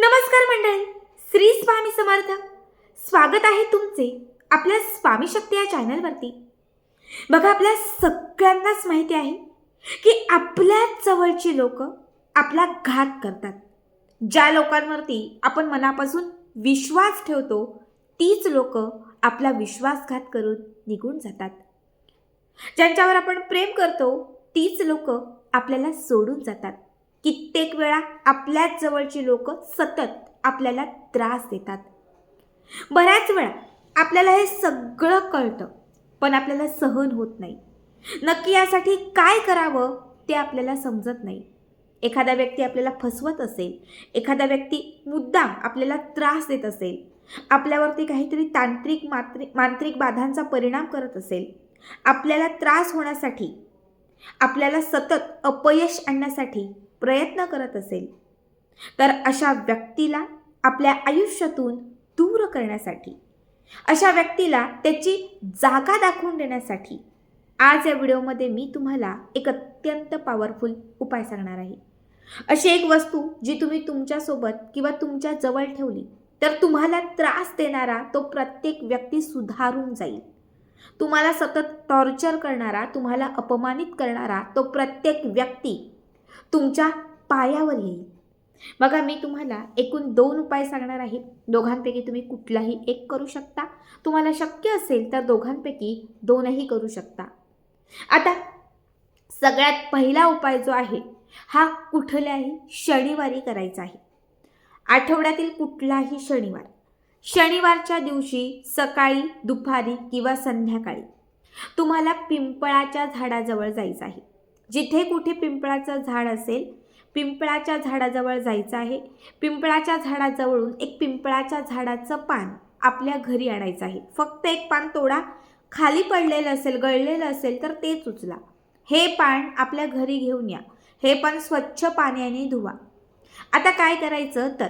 नमस्कार मंडळी श्री स्वामी समर्थ. स्वागत आहे तुमचे आपल्या स्वामी शक्ती या चॅनलवरती बघा आपल्या सगळ्यांनाच माहिती आहे की आपल्या जवळची लोक आपला घात करतात. ज्या लोकांवरती आपण मनापासून विश्वास ठेवतो तीच लोक आपला विश्वासघात करून निघून जातात. ज्यांच्यावर आपण प्रेम करतो तीच लोक आपल्याला सोडून जातात. कित्येक वेळा आपल्याच जवळची लोक सतत आपल्याला त्रास देतात. बऱ्याच वेळा आपल्याला हे सगळं कळतं पण आपल्याला सहन होत नाही. नक्की यासाठी काय करावं ते आपल्याला समजत नाही. एखादा व्यक्ती आपल्याला फसवत असेल एखादा व्यक्ती मुद्दाम आपल्याला त्रास देत असेल आपल्यावरती काहीतरी तांत्रिक मात्रिक मांत्रिक बाधांचा परिणाम करत असेल आपल्याला त्रास होण्यासाठी आपल्याला सतत अपयश आणण्यासाठी प्रयत्न करत असेल. तर अशा व्यक्तीला आपल्या आयुष्यातून दूर करण्यासाठी अशा व्यक्तीला त्याची जागा दाखवून देण्यासाठी आज या व्हिडिओमध्ये मी तुम्हाला एक अत्यंत पॉवरफुल उपाय सांगणार आहे. अशी एक वस्तू जी तुम्ही तुमच्यासोबत किंवा तुमच्या जवळ ठेवली तर तुम्हाला त्रास देणारा तो प्रत्येक व्यक्ती सुधारून जाईल. तुम्हाला सतत टॉर्चर करणारा तुम्हाला अपमानित करणारा तो प्रत्येक व्यक्ती तुमच्या पायावर येईल. बघा मी तुम्हाला एकूण दोन उपाय सांगणार आहे. दोघांपैकी तुम्ही कुठलाही एक करू शकता. तुम्हाला शक्य असेल तर दोघांपैकी दोनही करू शकता. आता सगळ्यात पहिला उपाय जो आहे हा कुठल्याही शनिवारी करायचा आहे. आठवड्यातील कुठलाही शनिवार शनिवारच्या दिवशी सकाळी दुपारी किंवा संध्याकाळी तुम्हाला पिंपळाच्या झाडाजवळ जायचं आहे. जिथे कुठे पिंपळाचं झाड असेल पिंपळाच्या झाडाजवळ जायचं आहे. पिंपळाच्या झाडाजवळून एक पिंपळाच्या झाडाचं पान आपल्या घरी आणायचं आहे. फक्त एक पान तोडा. खाली पडलेलं असेल गळलेलं असेल तर तेच उचला. हे पान आपल्या घरी घेऊन या. हे पान स्वच्छ पाण्याने धुवा. आता काय करायचं तर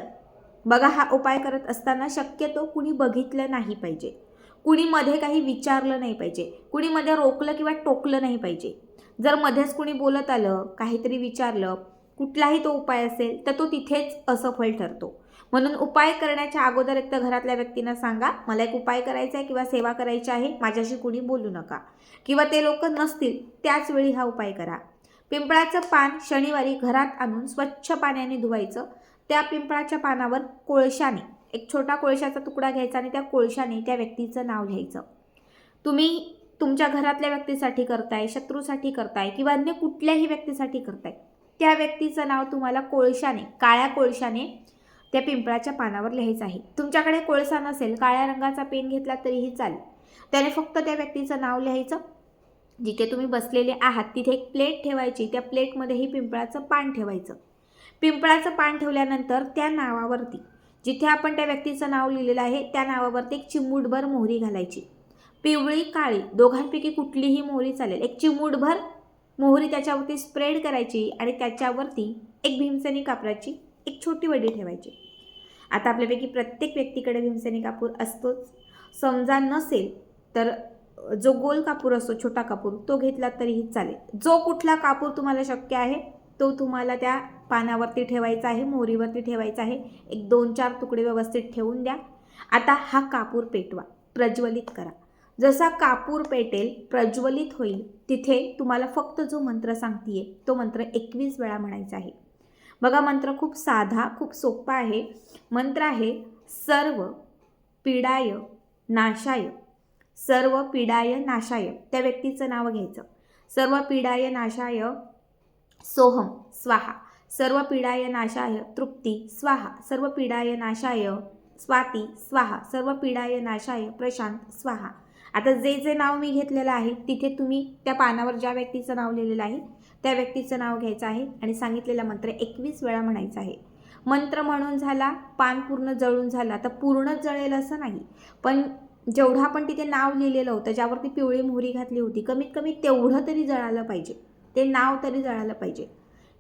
बघा हा उपाय करत असताना शक्यतो कुणी बघितलं नाही पाहिजे. कुणी मध्ये काही विचारलं नाही पाहिजे. कुणी मध्ये रोकलं किंवा टोकलं नाही पाहिजे. जर मध्येच कुणी बोलत आलं काहीतरी विचारलं कुठलाही तो उपाय असेल तर तो तिथेच असफल ठरतो. म्हणून उपाय करण्याच्या अगोदर एक तर घरातल्या व्यक्तींना सांगा मला एक उपाय करायचा आहे किंवा सेवा करायची आहे माझ्याशी कुणी बोलू नका. किंवा ते लोक नसतील त्याच वेळी हा उपाय करा. पिंपळाचं पान शनिवारी घरात आणून स्वच्छ पाण्याने धुवायचं. त्या पिंपळाच्या पानावर कोळशाने एक छोटा कोळशाचा तुकडा घ्यायचा आणि त्या कोळशाने त्या व्यक्तीचं नाव लिहायचं. तुम्ही तुमच्या घरातल्या व्यक्तीसाठी करताय शत्रूसाठी करताय किंवा अन्य कुठल्याही व्यक्तीसाठी करताय त्या व्यक्तीचं नाव तुम्हाला कोळशाने काळ्या कोळशाने त्या पिंपळाच्या पानावर लिहायचं आहे. तुमच्याकडे कोळसा नसेल काळ्या रंगाचा पेन घेतला तरीही चालेल. त्याने फक्त त्या व्यक्तीचं नाव लिहायचं. जिथे तुम्ही बसलेले आहात तिथे एक प्लेट ठेवायची त्या प्लेटमध्येही पिंपळाचं पान ठेवायचं. पिंपळाचं पान ठेवल्यानंतर त्या नावावरती जिथे आपण त्या व्यक्तीचं नाव लिहिलेलं आहे त्या नावावरती एक चिमूटभर मोहरी घालायची. पिवळी काळी दोघांपैकी कुठलीही मोहरी चालेल. एक चिमूटभर मोहरी त्याच्यावरती स्प्रेड करायची आणि त्याच्यावरती एक भीमसेनी कापराची एक छोटी वडी ठेवायची. आता आपल्यापैकी प्रत्येक व्यक्तीकडे भीमसेनी कापूर असतोच. समजा नसेल तर जो गोल कापूर असतो छोटा कापूर तो घेतला तरीही चालेल. जो कुठला कापूर तुम्हाला शक्य आहे तो तुम्हाला त्या पानावरती ठेवायचा आहे मोहरीवरती ठेवायचा आहे. एक दोन चार तुकडे व्यवस्थित ठेवून द्या. आता हा कापूर पेटवा प्रज्वलित करा. जसा कापूर पेटेल प्रज्वलित होईल. तिथे तुम्हाला फक्त जो मंत्र सांगतीये तो मंत्र एकवीस वेळा म्हणायचा आहे. बघा मंत्र खूप साधा खूप सोपा आहे. मंत्र आहे सर्व पिडाय नाशाय. सर्व पिडाय नाशाय. त्या व्यक्तीचं नाव घ्यायचं. सर्व पिडाय नाशाय सोहम स्वाहा. सर्व पीडाय नाशाय तृप्ती स्वाहा. सर्व पीडाय नाशाय स्वाती स्वाहा. सर्व पीडाय नाशाय प्रशांत स्वाहा. आता जे जे नाव मी घेतलेलं आहे तिथे तुम्ही त्या पानावर ज्या व्यक्तीचं नाव लिहिलेलं आहे त्या व्यक्तीचं नाव घ्यायचं आहे आणि सांगितलेला मंत्र एकवीस वेळा म्हणायचा आहे. मंत्र म्हणून झाला पान पूर्ण जळून झाला. तर पूर्णच जळेल असं नाही पण जेवढं आपण तिथे नाव लिहिलेलं होतं ज्यावरती पिवळी मोहरी घातली होती कमीत कमी तेवढं तरी जळालं पाहिजे. ते नाव तरी जळालं पाहिजे.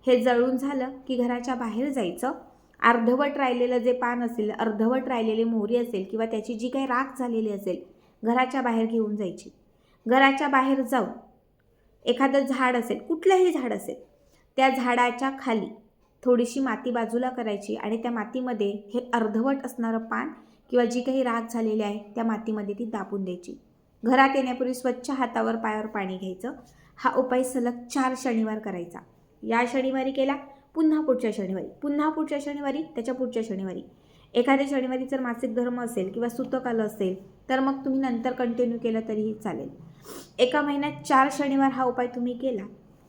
हे जळून झालं की घराच्या बाहेर जायचं. अर्धवट राहिलेलं जे पान असेल अर्धवट राहिलेली मोहरी असेल किंवा त्याची जी काही राख झालेली असेल घराच्या बाहेर घेऊन जायची. घराच्या बाहेर जाऊन एखादं झाड असेल कुठलंही झाड असेल त्या झाडाच्या खाली थोडीशी माती बाजूला करायची आणि त्या मातीमध्ये हे अर्धवट असणारं पान किंवा जी काही राख झालेली आहे त्या मातीमध्ये ती दाबून द्यायची. घरात येण्यापूर्वी स्वच्छ हातावर पायावर पाणी घ्यायचं. हा उपाय सलग चार शनिवार करायचा. या शनिवारी केला पुन्हा पुढच्या शनिवारी. पुन्हा पुढच्या शनिवारी त्याच्या पुढच्या शनिवारी. एखाद्या शनिवारी जर मासिक धर्म असेल किंवा सुतक आलं असेल तर मग तुम्ही नंतर कंटिन्यू केलं तरीही चालेल. एका महिन्यात चार शनिवार हा उपाय तुम्ही केला.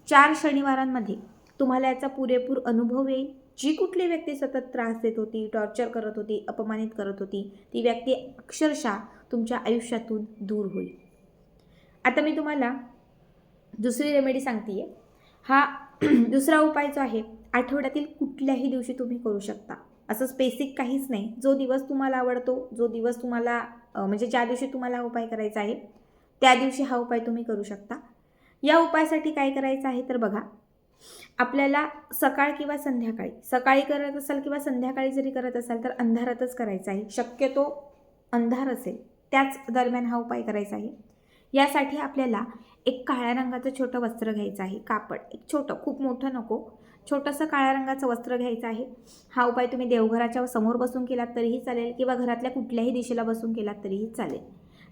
चार शनिवारांमध्ये तुम्हाला याचा पुरेपूर अनुभव येईल. जी कुठली व्यक्ती सतत त्रास देत होती टॉर्चर करत होती अपमानित करत होती ती व्यक्ती अक्षरशः तुमच्या आयुष्यातून दूर होईल. आता मी तुम्हाला दुसरी रेमेडी सांगते हा दुसरा उपाय जो आहे आठवड्यातील कुठल्याही दिवशी तुम्ही करू शकता. असं स्पेसिक काहीच नाही. जो दिवस तुम्हाला आवडतो जो दिवस तुम्हाला म्हणजे ज्या दिवशी तुम्हाला हा उपाय करायचा आहे त्या दिवशी हा उपाय तुम्ही करू शकता. या उपायासाठी काय करायचं आहे तर बघा आपल्याला सकाळ किंवा संध्याकाळी सकाळी करत असाल किंवा संध्याकाळी जरी करत असाल तर अंधारातच करायचा आहे. शक्यतो अंधार असेल त्याच दरम्यान हा उपाय करायचा आहे. यासाठी आपल्याला एक काळ्या रंगाचं छोटं वस्त्र घ्यायचं आहे कापड. एक छोटं खूप मोठं नको. छोटंसं काळ्या रंगाचं वस्त्र घ्यायचं आहे. हा उपाय तुम्ही देवघराच्या समोर बसून केलात तरीही चालेल किंवा घरातल्या कुठल्याही दिशेला बसून केलात तरीही चालेल.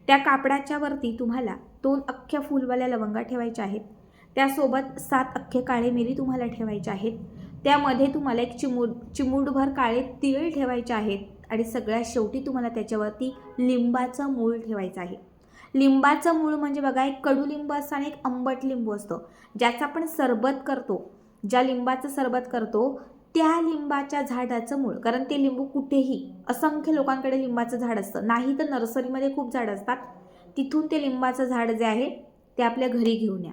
त्या कापडाच्या वरती तुम्हाला दोन अख्ख्या फुलवाल्या लवंगा ठेवायच्या आहेत. त्यासोबत सात अख्खे काळे मिरी तुम्हाला ठेवायच्या आहेत. त्यामध्ये तुम्हाला एक चिमूड चिमूडभर काळे तिळ ठेवायचे आहेत. आणि सगळ्यात शेवटी तुम्हाला त्याच्यावरती लिंबाचं मूळ ठेवायचं आहे. लिंबाचं मूळ म्हणजे बघा एक कडुलिंब असतं आणि एक आंबट लिंबू असतं. ज्याचं आपण सरबत करतो ज्या लिंबाचं सरबत करतो त्या लिंबाच्या झाडाचं मूळ. कारण ते लिंबू कुठेही असंख्य लोकांकडे लिंबाचं झाड असतं. नाही तर नर्सरीमध्ये खूप झाडं असतात. तिथून ते लिंबाचं झाड जे आहे ते आपल्या घरी घेऊन या.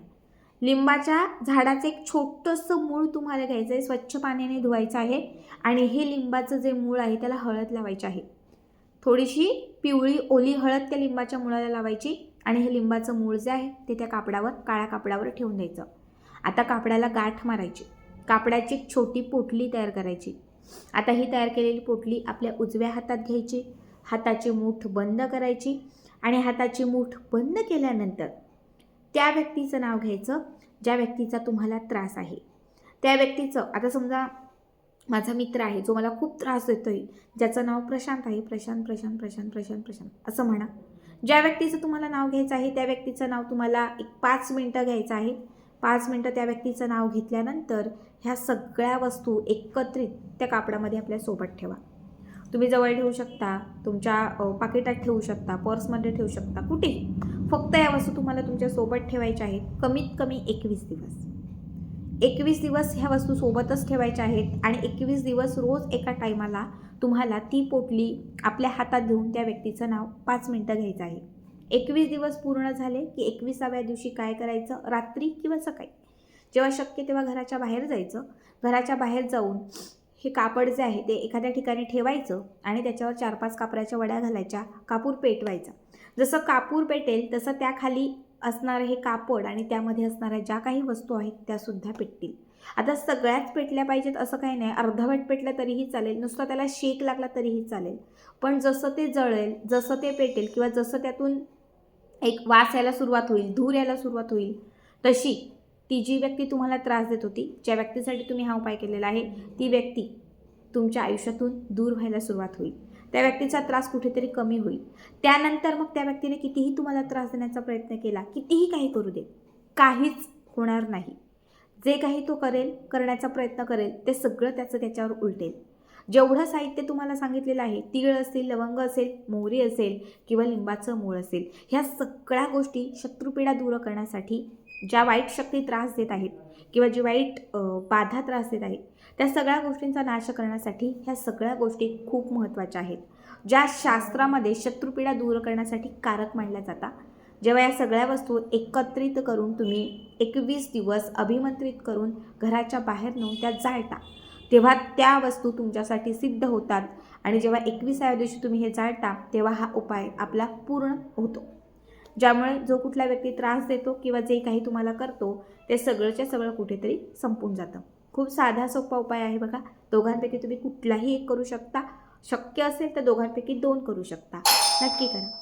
लिंबाच्या झाडाचं एक छोटंसं मूळ तुम्हाला घ्यायचं आहे स्वच्छ पाण्याने धुवायचं आहे आणि हे लिंबाचं जे मूळ आहे त्याला हळद लावायची आहे. थोडीशी पिवळी ओली हळद त्या लिंबाच्या मुळाला लावायची आणि हे लिंबाचं मूळ जे आहे ते त्या कापडावर काळ्या कापडावर ठेवून द्यायचं. आता कापडाला गाठ मारायची. कापडाची एक छोटी पोटली तयार करायची. आता ही तयार केलेली पोटली आपल्या उजव्या हातात घ्यायची. हाताची मूठ बंद करायची आणि हाताची मूठ बंद केल्यानंतर त्या व्यक्तीचं नाव घ्यायचं ज्या व्यक्तीचा तुम्हाला त्रास आहे. त्या व्यक्तीचं आता समजा माझा मित्र आहे जो मला खूप त्रास देतो आहे ज्याचं नाव प्रशांत आहे. प्रशांत प्रशांत प्रशांत प्रशांत प्रशांत. असं म्हणा. ज्या व्यक्तीचं तुम्हाला नाव घ्यायचं आहे त्या व्यक्तीचं नाव तुम्हाला एक पाच मिनटं घ्यायचं आहे. पाच मिनटं त्या व्यक्तीचं नाव घेतल्यानंतर ह्या सगळ्या वस्तू एकत्रित त्या कापडामध्ये आपल्यासोबत ठेवा. तुम्ही जवळ ठेवू शकता तुमच्या पाकिटात ठेवू शकता पर्समध्ये ठेवू शकता कुठेही. फक्त या वस्तू तुम्हाला तुमच्यासोबत ठेवायच्या आहेत. कमीत कमी एकवीस दिवस. एकवीस दिवस ह्या वस्तू सोबतच ठेवायच्या आहेत आणि एकवीस दिवस रोज एका टायमाला तुम्हाला ती पोटली आपल्या हातात घेऊन त्या व्यक्तीचं नाव पाच मिनटं घ्यायचं आहे. एकवीस दिवस पूर्ण झाले की एकविसाव्या दिवशी काय करायचं? रात्री किंवा सकाळी? जेव्हा शक्य तेव्हा घराच्या बाहेर जायचं. घराच्या बाहेर जाऊन हे कापड जे आहे ते एखाद्या ठिकाणी ठेवायचं आणि त्याच्यावर चार पाच कापराच्या वड्या घालायच्या कापूर पेटवायचा. जसं कापूर पेटेल तसं त्याखाली असणारं हे कापड आणि त्यामध्ये असणाऱ्या ज्या काही वस्तू आहेत त्यासुद्धा पेटतील. आता सगळ्याच पेटल्या पाहिजेत असं काही नाही. अर्धवट पेटलं तरीही चालेल. नुसतं त्याला शेक लागला तरीही चालेल. पण जसं ते जळेल जसं ते पेटेल किंवा जसं त्यातून एक वास यायला सुरुवात होईल धूर यायला सुरुवात होईल तशी ती जी व्यक्ती तुम्हाला त्रास देत होती ज्या व्यक्तीसाठी तुम्ही हा उपाय केलेला आहे ती व्यक्ती तुमच्या आयुष्यातून दूर व्हायला सुरुवात होईल. त्या व्यक्तीचा त्रास कुठेतरी कमी होईल. त्यानंतर मग त्या व्यक्तीने कितीही तुम्हाला त्रास देण्याचा प्रयत्न केला कितीही काही करू दे काहीच होणार नाही. जे काही तो करेल करण्याचा प्रयत्न करेल ते सगळं त्याचं त्याच्यावर उलटेल. जेवढं साहित्य तुम्हाला सांगितलेलं आहे तीळ असेल लवंग असेल मोहरी असेल किंवा लिंबाचं मूळ असेल ह्या सगळ्या गोष्टी शत्रुपीडा दूर करण्यासाठी ज्या वाईट शक्ती त्रास देत आहेत किंवा जी वाईट बाधा त्रास देत आहेत त्या सगळ्या गोष्टींचा नाश करण्यासाठी ह्या सगळ्या गोष्टी खूप महत्त्वाच्या आहेत. ज्या शास्त्रामध्ये शत्रुपीडा दूर करण्यासाठी कारक मानल्या जातात. जेव्हा या सगळ्या वस्तू एकत्रित करून तुम्ही एकवीस दिवस अभिमंत्रित करून घराच्या बाहेर नेऊन त्या जाळता. तेव्हा त्या वस्तू तुमच्यासाठी सिद्ध होतात आणि जेव्हा एकविसाव्या दिवशी तुम्ही हे जाळता तेव्हा हा उपाय आपला पूर्ण होतो. ज्यामुळे जो कुठला व्यक्ती त्रास देतो किंवा जे काही तुम्हाला करतो ते सगळंच्या सगळं कुठेतरी संपून जातं. खूप साधा सोपा उपाय आहे बघा. दोघांपैकी तुम्ही कुठलाही एक करू शकता. शक्य असेल तर दोघांपैकी दोन करू शकता. नक्की करा.